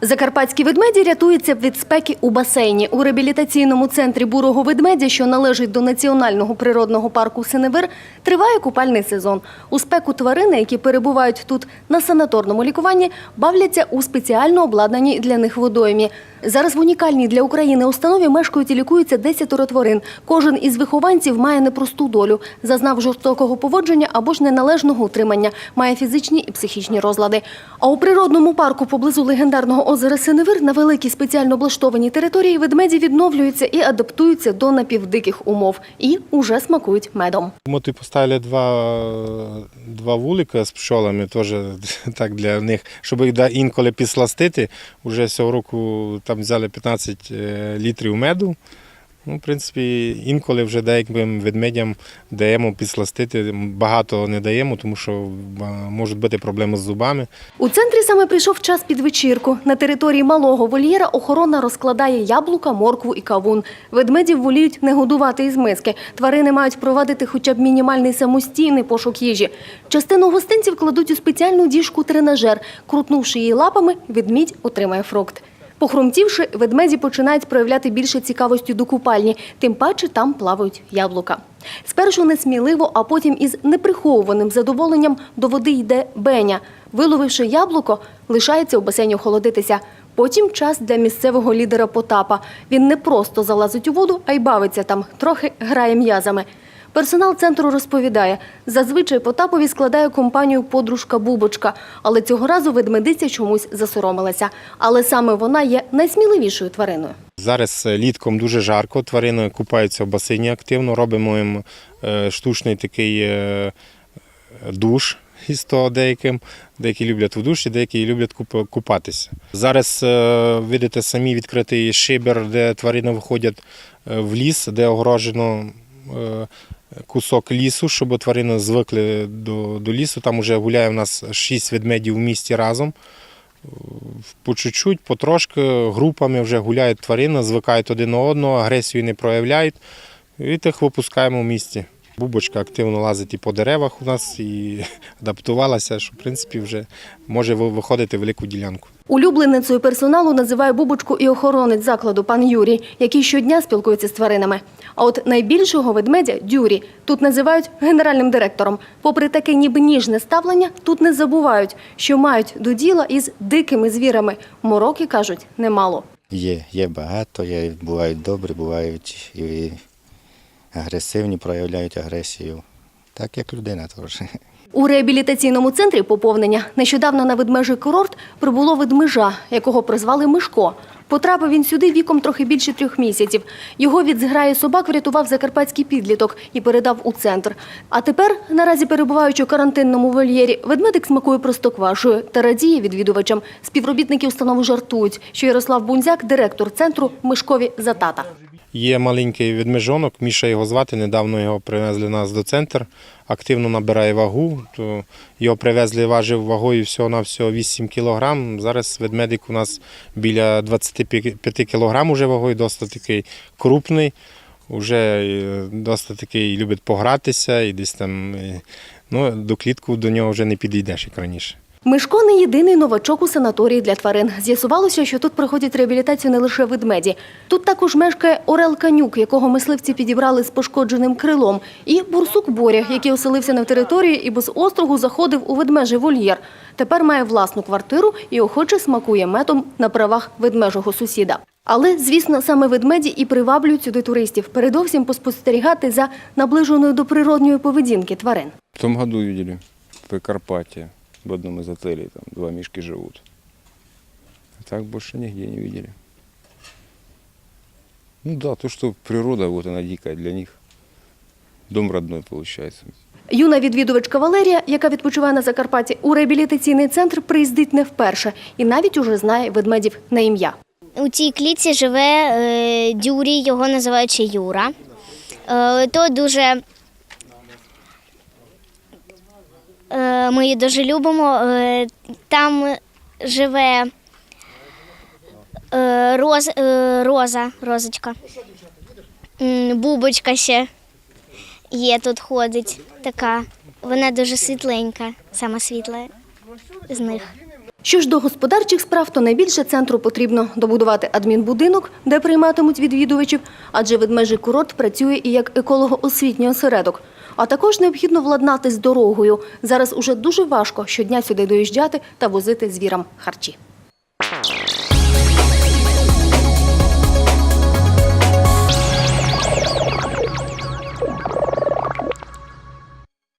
Закарпатські ведмеді рятуються від спеки у басейні. У реабілітаційному центрі бурого ведмедя, що належить до національного природного парку Синевир, триває купальний сезон. У спеку тварини, які перебувають тут на санаторному лікуванні, бавляться у спеціально обладнаній для них водоймі. Зараз в унікальній для України установі мешкають і лікуються 10 тварин. Кожен із вихованців має непросту долю, зазнав жорстокого поводження або ж неналежного утримання, має фізичні і психічні розлади. А у природному парку поблизу легендарного озера Синевир на великій спеціально облаштованій території ведмеді відновлюються і адаптуються до напівдиких умов і уже смакують медом. Ми поставили два, два вулика з пчолами, теж так для них, щоб їх інколи підсластити. Уже цього року там взяли 15 е, літрів меду. Ну, в принципі, інколи вже деяким ведмедям даємо підсластити. Багато не даємо, тому що можуть бути проблеми з зубами. У центрі саме прийшов час під вечірку. На території малого вольєра охорона розкладає яблука, моркву і кавун. Ведмедів воліють не годувати із миски. Тварини мають провадити хоча б мінімальний самостійний пошук їжі. Частину гостинців кладуть у спеціальну діжку тренажер. Крутнувши її лапами, ведмідь отримає фрукт. Похрумтівши, ведмеді починають проявляти більше цікавості до купальні, тим паче там плавають яблука. Спершу несміливо, а потім із неприховуваним задоволенням до води йде Беня. Виловивши яблуко, лишається у басейні охолодитися. Потім час для місцевого лідера Потапа. Він не просто залазить у воду, а й бавиться там, трохи грає м'язами. Персонал центру розповідає, зазвичай Потапові складає компанію подружка Бубочка, але цього разу ведмедиця чомусь засоромилася. Але саме вона є найсміливішою твариною. Зараз е, літком дуже жарко, тварини купаються в басейні активно, робимо їм е, штучний такий е, душ із того деяким. Деякі люблять в душі, деякі люблять купатися. Зараз видите самі відкритий шибер, де тварини виходять в ліс, де огорожено кусок лісу, щоб тварини звикли до, до лісу. Там вже гуляє в нас шість ведмедів в місті разом по чуть-чуть, потрошки, групами вже гуляють тварини, звикають один одного, агресію не проявляють. І тих випускаємо в місті. Бубочка активно лазить і по деревах у нас, і адаптувалася, що в принципі вже може виходити велику ділянку. Улюбленицею персоналу називає Бубочку і охоронець закладу пан Юрій, який щодня спілкується з тваринами. А от найбільшого ведмедя Дюрі тут називають генеральним директором. Попри таке ніби ніжне ставлення, тут не забувають, що мають до діла із дикими звірами. Мороки кажуть немало. Є, є багато, є, бувають добрі, бувають і агресивні, проявляють агресію. Так як людина теж. У реабілітаційному центрі поповнення нещодавно на ведмежий курорт прибуло ведмежа, якого призвали Мишко. Потрапив він сюди віком трохи більше трьох місяців. Його від зграї собак врятував закарпатський підліток і передав у центр. А тепер, наразі перебуваючи у карантинному вольєрі, ведмедик смакує простоквашою та радіє відвідувачам. Співробітники установи жартують, що Ярослав Бунзяк, директор центру, Мишкові за тата. Є маленький ведмежонок, Міша його звати, недавно його привезли нас до центру, активно набирає вагу. То його привезли, важив вагою всього на всього 8 кг. Зараз ведмедик у нас біля 25 кг уже вагою, досить такий крупний. Уже е, досить такий любить погратися і десь там. е, Ну, до клітку до нього вже не підійдеш, як раніше. Мишко не єдиний новачок у санаторії для тварин. З'ясувалося, що тут проходять реабілітацію не лише ведмеді. Тут також мешкає Орел Канюк, якого мисливці підібрали з пошкодженим крилом, і бурсук Боря, який оселився на території і без острогу заходив у ведмежий вольєр. Тепер має власну квартиру і охоче смакує медом на правах ведмежого сусіда. Але, звісно, саме ведмеді і приваблюють сюди туристів. Передовсім поспостерігати за наближеною до природньої поведінки тварин. В том году видели в Прикарпатье, в одном из отелей, там два мишки живут. А так больше нигде не видели. Ну да, то, что природа, вот она дикая для них. Дом родной получается. Юна відвідувачка Валерія, яка відпочиває на Закарпатті, у реабілітаційний центр приїздить не вперше і навіть уже знає ведмедів на ім'я. У цій клітці живе е, Дюрій, його називають ще Юра. Е, то дуже е, ми її дуже любимо. Е, там живе е, роз, е, роза, розочка. Бубочка ще є тут ходить така. Вона дуже світленька, сама світла з них. Що ж до господарчих справ, то найбільше центру потрібно добудувати адмінбудинок, де прийматимуть відвідувачів, адже ведмежий курорт працює і як еколого-освітній осередок. А також необхідно владнати з дорогою. Зараз уже дуже важко щодня сюди доїжджати та возити звірам харчі.